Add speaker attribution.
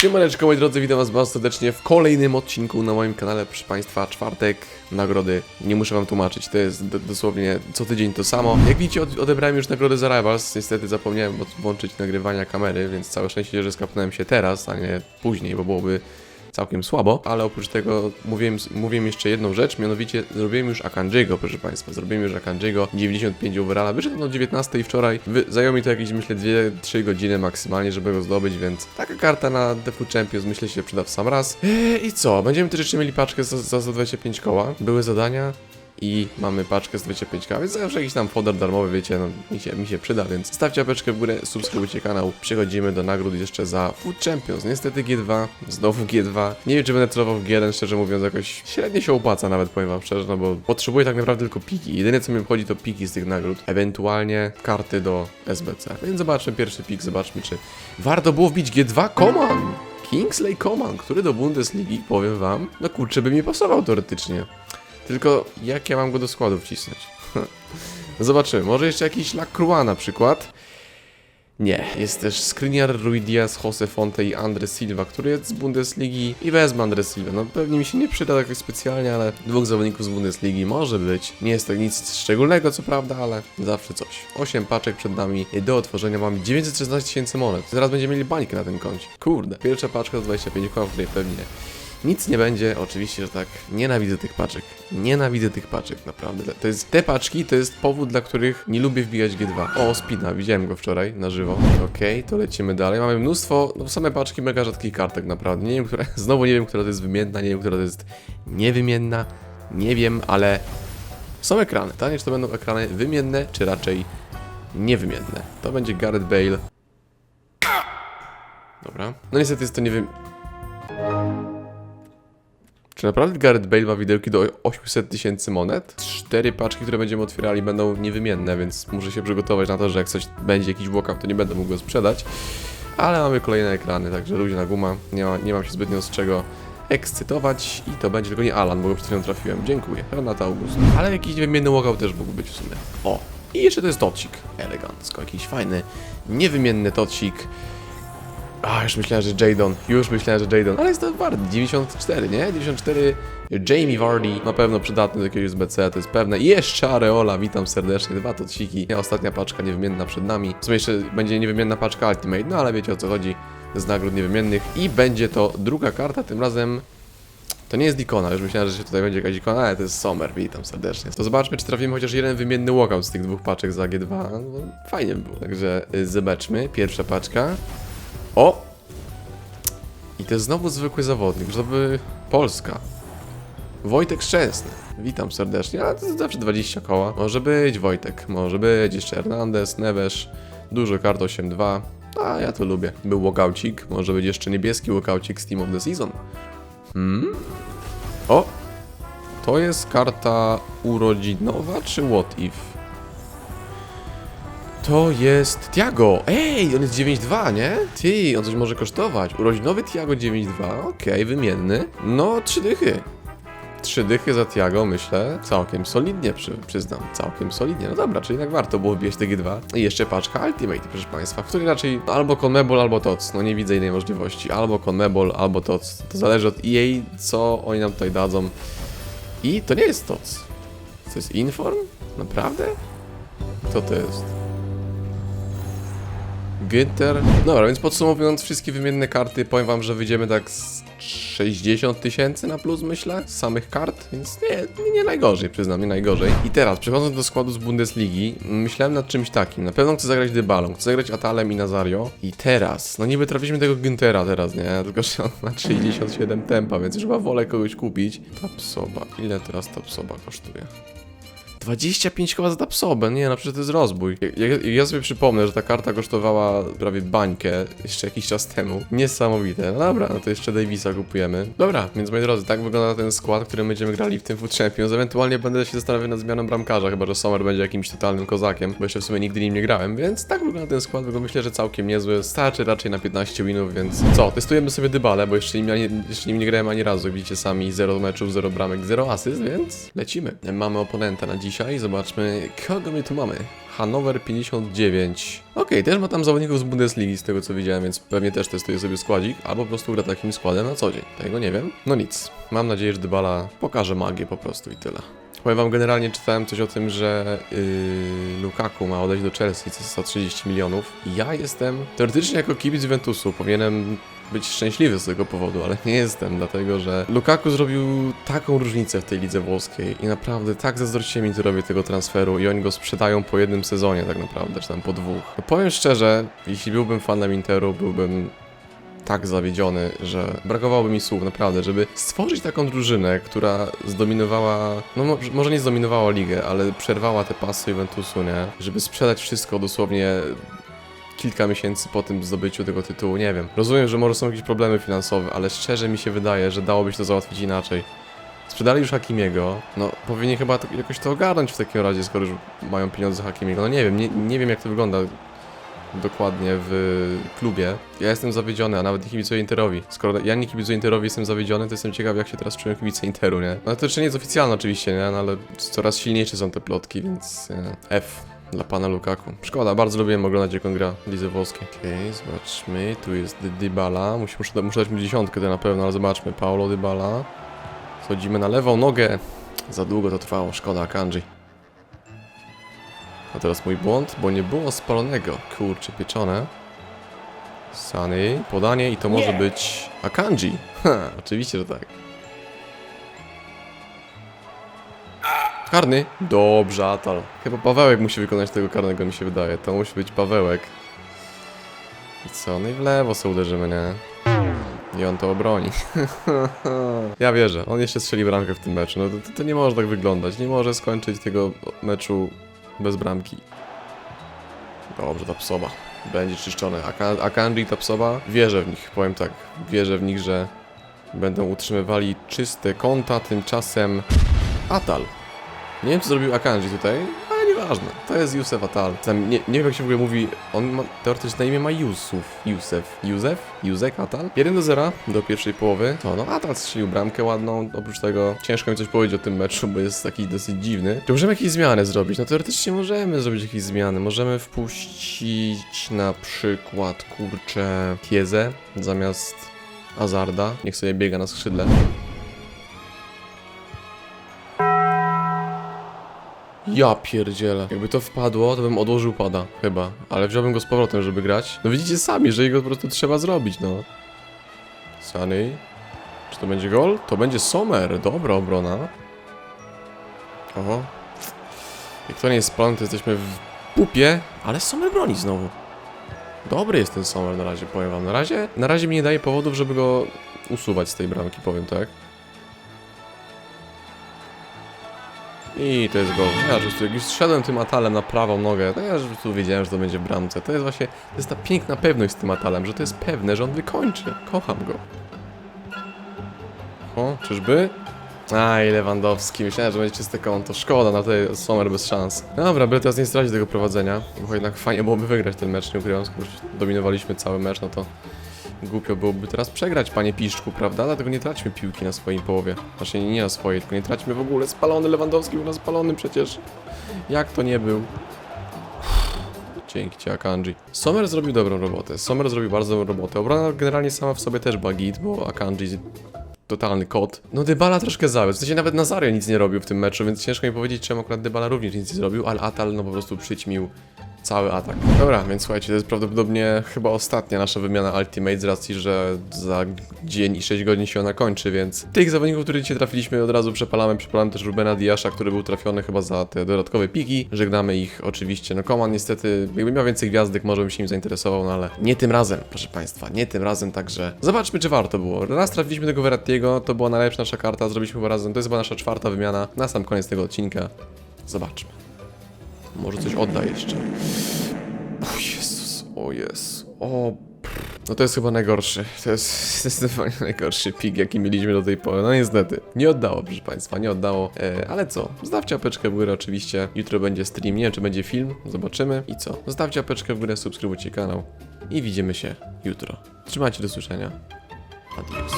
Speaker 1: Siemaneczko moi drodzy, witam was bardzo serdecznie w kolejnym odcinku na moim kanale, proszę państwa, czwartek, nagrody, nie muszę wam tłumaczyć, to jest dosłownie co tydzień to samo. Jak widzicie od odebrałem już nagrodę za Rivals, niestety zapomniałem od- włączyć nagrywania kamery, więc całe szczęście, że skapnąłem się teraz, a nie później, bo byłoby całkiem słabo, ale oprócz tego mówiłem, mówiłem jeszcze jedną rzecz, mianowicie zrobiłem już Akanjiego, proszę Państwa, zrobiłem już Akanjiego, 95 overalla, wyszedł o 19 wczoraj, Wy, zajęło mi to jakieś, myślę, 2-3 godziny maksymalnie, żeby go zdobyć, więc taka karta na Food Champions myślę się przyda w sam raz. Eee, I co, będziemy też jeszcze mieli paczkę za, za 125 koła, były zadania, i mamy paczkę z 25k, więc zawsze jakiś tam fodder darmowy, wiecie, no mi się, mi się przyda, więc stawcie apeczkę w górę, subskrybujcie kanał, przechodzimy do nagród jeszcze za Food Champions, niestety G2, znowu G2, nie wiem czy będę celował w G1, szczerze mówiąc jakoś średnio się opłaca nawet, powiem wam szczerze, no bo potrzebuję tak naprawdę tylko piki, jedyne co mi obchodzi to piki z tych nagród, ewentualnie karty do SBC, więc zobaczmy pierwszy pik, zobaczmy czy warto było wbić G2 Command. Kingsley Coman, który do Bundesligi, powiem wam, no kurczę, by mi pasował teoretycznie. Tylko jak ja mam go do składu wcisnąć? Zobaczymy. Może jeszcze jakiś Lacroix na przykład. Nie, jest też Skriniar, Rui Diaz, Jose Fonte i Andre Silva, który jest z Bundesligi i wezmę Andre Silva. No pewnie mi się nie przyda jakoś specjalnie, ale dwóch zawodników z Bundesligi może być. Nie jest to nic szczególnego co prawda, ale zawsze coś. 8 paczek przed nami do otworzenia mamy 916 tysięcy monet. Zaraz będziemy mieli bańkę na tym koncie. Kurde, pierwsza paczka to 25 koła, w której pewnie nic nie będzie, oczywiście, że tak. Nienawidzę tych paczek. Nienawidzę tych paczek, naprawdę. To jest, te paczki to jest powód, dla których nie lubię wbijać G2. O, Spina, widziałem go wczoraj na żywo. Okej, to lecimy dalej. Mamy mnóstwo, no same paczki mega rzadkich kartek, naprawdę. Nie wiem, która, znowu nie wiem, która to jest wymienna, nie wiem, która to jest niewymienna. Nie wiem, ale są ekrany. Pytanie, czy to będą ekrany wymienne, czy raczej niewymienne. To będzie Gareth Bale. Dobra. No niestety jest to niewym... Czy naprawdę Gareth Bale ma widełki do 800 tysięcy monet? Cztery paczki, które będziemy otwierali będą niewymienne, więc muszę się przygotować na to, że jak coś będzie jakiś walkout, to nie będę mógł go sprzedać. Ale mamy kolejne ekrany, także luźna guma, nie, ma, nie mam się zbytnio z czego ekscytować i to będzie tylko nie Alan, bo go przed chwilą trafiłem. Dziękuję. Renata August. Ale jakiś niewymienny walkout też mógł być w sumie. O! I jeszcze to jest tocik. Elegancko. Jakiś fajny, niewymienny tocik. A, już myślałem, że Jadon. Już myślałem, że Jadon. Ale jest to Wardy. 94, nie? 94. Jamie Vardy. Na pewno przydatny do jakiegoś SBC, to jest pewne. I jeszcze Areola. Witam serdecznie. Dwa tociki. Ostatnia paczka niewymienna przed nami. W sumie jeszcze będzie niewymienna paczka Ultimate, no ale wiecie o co chodzi. Z nagród niewymiennych. I będzie to druga karta, tym razem to nie jest ikona, już myślałem, że się tutaj będzie jakaś ikona, ale to jest Sommer, witam serdecznie. To zobaczmy, czy trafimy chociaż jeden wymienny walkout z tych dwóch paczek za G2. No, fajnie by było. Także y, zobaczmy, pierwsza paczka. O! I to jest znowu zwykły zawodnik, żeby Polska. Wojtek Szczęsny. Witam serdecznie, ale to jest zawsze 20 koła. Może być Wojtek, może być jeszcze Hernandez, Neves, dużo kart 8-2. A ja to lubię. Był walkoucik, może być jeszcze niebieski walkoucik z Team of the Season. Hmm? O! To jest karta urodzinowa czy what if? To jest Tiago. Ej, on jest 9.2, nie? Ty, on coś może kosztować. Urodzinowy Tiago 9.2, okej, wymienny. No, trzy dychy. Trzy dychy za Tiago, myślę, całkiem solidnie, przy, przyznam, całkiem solidnie. No dobra, czyli jednak warto było wbijać TG2. I jeszcze paczka Ultimate, proszę Państwa, w której raczej albo Conmebol, albo TOC. No nie widzę innej możliwości. Albo Conmebol, albo TOC. To zależy od EA, co oni nam tutaj dadzą. I to nie jest TOC. To jest Inform? Naprawdę? Kto to jest? Günther. Dobra, więc podsumowując wszystkie wymienne karty, powiem wam, że wyjdziemy tak z 60 tysięcy na plus, myślę, z samych kart, więc nie, nie, nie najgorzej, przyznam, nie najgorzej. I teraz, przechodząc do składu z Bundesligi, myślałem nad czymś takim. Na pewno chcę zagrać Dybalą, chcę zagrać Atalem i Nazario. I teraz, no niby trafiliśmy tego Günthera teraz, nie? Tylko, że on ma 67 tempa, więc już chyba wolę kogoś kupić. Tapsoba. Ile teraz Tapsoba kosztuje? 25 koła za Tapsobę, nie no przecież to jest rozbój. Ja, ja, ja sobie przypomnę, że ta karta kosztowała prawie bańkę jeszcze jakiś czas temu. Niesamowite. No dobra, no to jeszcze Davisa kupujemy. Dobra, więc moi drodzy, tak wygląda ten skład, którym będziemy grali w tym Food Champions. Ewentualnie będę się zastanawiał nad zmianą bramkarza, chyba że Sommer będzie jakimś totalnym kozakiem, bo jeszcze w sumie nigdy nim nie grałem, więc tak wygląda ten skład, wygląda myślę, że całkiem niezły. Starczy raczej na 15 winów, więc co, testujemy sobie Dybale, bo jeszcze nim, jeszcze nim nie grałem ani razu, widzicie sami, 0 meczów, 0 bramek, 0 asyst, więc lecimy. Mamy oponenta na dzisiaj. Dzisiaj. Zobaczmy, kogo my tu mamy. Hannover 59. Okej, też ma tam zawodników z Bundesligi, z tego co widziałem, więc pewnie też testuje sobie składzik, albo po prostu gra takim składem na co dzień. Tego nie wiem. No nic. Mam nadzieję, że Dybala pokaże magię po prostu i tyle. Powiem wam, generalnie czytałem coś o tym, że yy, Lukaku ma odejść do Chelsea za 130 milionów. Ja jestem, teoretycznie jako kibic Juventusu, powinienem być szczęśliwy z tego powodu, ale nie jestem, dlatego że Lukaku zrobił taką różnicę w tej lidze włoskiej i naprawdę tak zazdrościłem Interowi tego transferu i oni go sprzedają po jednym sezonie tak naprawdę, czy tam po dwóch. No powiem szczerze, jeśli byłbym fanem Interu, byłbym tak zawiedziony, że brakowałoby mi słów, naprawdę, żeby stworzyć taką drużynę, która zdominowała, no mo- może nie zdominowała ligę, ale przerwała te pasy Juventusu, nie? Żeby sprzedać wszystko dosłownie kilka miesięcy po tym zdobyciu tego tytułu, nie wiem. Rozumiem, że może są jakieś problemy finansowe, ale szczerze mi się wydaje, że dałoby się to załatwić inaczej. Sprzedali już Hakimiego, no powinni chyba to, jakoś to ogarnąć w takim razie, skoro już mają pieniądze Hakimiego. No nie wiem, nie, nie wiem jak to wygląda dokładnie w klubie. Ja jestem zawiedziony, a nawet nie kibicuję Interowi. Skoro ja nie kibicuję Interowi, jestem zawiedziony, to jestem ciekaw, jak się teraz czują kibice Interu, nie? No to jeszcze nie jest oficjalne oczywiście, nie? No, ale coraz silniejsze są te plotki, więc e, F dla pana Lukaku. Szkoda, bardzo lubiłem oglądać jak on gra w lidze włoskiej. Okej, zobaczmy, tu jest Dy- Dybala, muszę, muszę, muszę dać mu dziesiątkę to na pewno, ale zobaczmy, Paulo Dybala. Schodzimy na lewą nogę. Za długo to trwało, szkoda Kanji. A teraz mój błąd, bo nie było spalonego. Kurczę, pieczone. Sany, podanie i to może być Akanji. Ha, oczywiście, że tak. Karny. Dobrze, Atal. Chyba Pawełek musi wykonać tego karnego, mi się wydaje. To musi być Pawełek. I co? No i w lewo sobie uderzymy, nie? I on to obroni. ja wierzę, on jeszcze strzeli bramkę w tym meczu. No to, to, nie może tak wyglądać. Nie może skończyć tego meczu bez bramki. Dobrze, ta psoba. Będzie czyszczony. Akanji i ta psoba, wierzę w nich, powiem tak. Wierzę w nich, że będą utrzymywali czyste konta, tymczasem Atal. Nie wiem, co zrobił Akanji tutaj, ale nieważne. To jest Józef Atal. Tam, nie, nie wiem, jak się w ogóle mówi. On ma, teoretycznie na imię ma Jusuf. Józef. Józef? Józek Atal? 1 do 0 do pierwszej połowy. To no, Atal strzelił bramkę ładną. Oprócz tego ciężko mi coś powiedzieć o tym meczu, bo jest taki dosyć dziwny. Czy możemy jakieś zmiany zrobić? No teoretycznie możemy zrobić jakieś zmiany. Możemy wpuścić na przykład, kurczę, Kiezę zamiast Azarda. Niech sobie biega na skrzydle. Ja pierdzielę. Jakby to wpadło, to bym odłożył pada, chyba. Ale wziąłbym go z powrotem, żeby grać. No widzicie sami, że jego po prostu trzeba zrobić, no. Sunny. Czy to będzie gol? To będzie Sommer. Dobra obrona. Oho. Jak to nie jest plan, to jesteśmy w pupie, ale Sommer broni znowu. Dobry jest ten Sommer na razie, powiem wam. Na razie, na razie mi nie daje powodów, żeby go usuwać z tej bramki, powiem tak. I to jest gol. Ja jak już zszedłem tym atalem na prawą nogę, to ja już prostu wiedziałem, że to będzie w bramce. To jest właśnie, to jest ta piękna pewność z tym atalem, że to jest pewne, że on wykończy. Kocham go. O, czyżby? Aj, Lewandowski, myślałem, że będzie czyste konto. Szkoda, na tej Sommer bez szans. Dobra, by teraz nie stracić tego prowadzenia, bo jednak fajnie byłoby wygrać ten mecz, nie ukrywam, skoro dominowaliśmy cały mecz, no to głupio byłoby teraz przegrać, panie Piszczku, prawda? Dlatego nie traćmy piłki na swojej połowie. Znaczy nie na swojej, tylko nie traćmy w ogóle. Spalony Lewandowski był na spalony przecież. Jak to nie był? Dzięki ci, Akanji. Sommer zrobił dobrą robotę. Sommer zrobił bardzo dobrą robotę. Obrona generalnie sama w sobie też była git, bo Akanji totalny kot. No Dybala troszkę zawiódł. W sensie nawet Nazario nic nie robił w tym meczu, więc ciężko mi powiedzieć, czemu akurat Dybala również nic nie zrobił, ale Atal no po prostu przyćmił cały atak. Dobra, więc słuchajcie, to jest prawdopodobnie chyba ostatnia nasza wymiana Ultimate z racji, że za dzień i 6 godzin się ona kończy, więc tych zawodników, których dzisiaj trafiliśmy od razu przepalamy. Przepalamy też Rubena Diasza, który był trafiony chyba za te dodatkowe piki. Żegnamy ich oczywiście. No Koman niestety, jakby miał więcej gwiazdek, może bym się nim zainteresował, no ale nie tym razem, proszę Państwa, nie tym razem, także zobaczmy, czy warto było. Raz trafiliśmy tego Verrattiego, to była najlepsza nasza karta, zrobiliśmy chyba razem, to jest chyba nasza czwarta wymiana na sam koniec tego odcinka. Zobaczmy. Może coś odda jeszcze. O Jezus, o Jezus, o... No to jest chyba najgorszy, to jest zdecydowanie najgorszy pik, jaki mieliśmy do tej pory, no niestety. Nie oddało, proszę Państwa, nie oddało, e, ale co, zostawcie apeczkę w górę oczywiście, jutro będzie stream, nie wiem czy będzie film, zobaczymy. I co, zostawcie apeczkę w górę, subskrybujcie kanał i widzimy się jutro. Trzymajcie do słyszenia. Adios.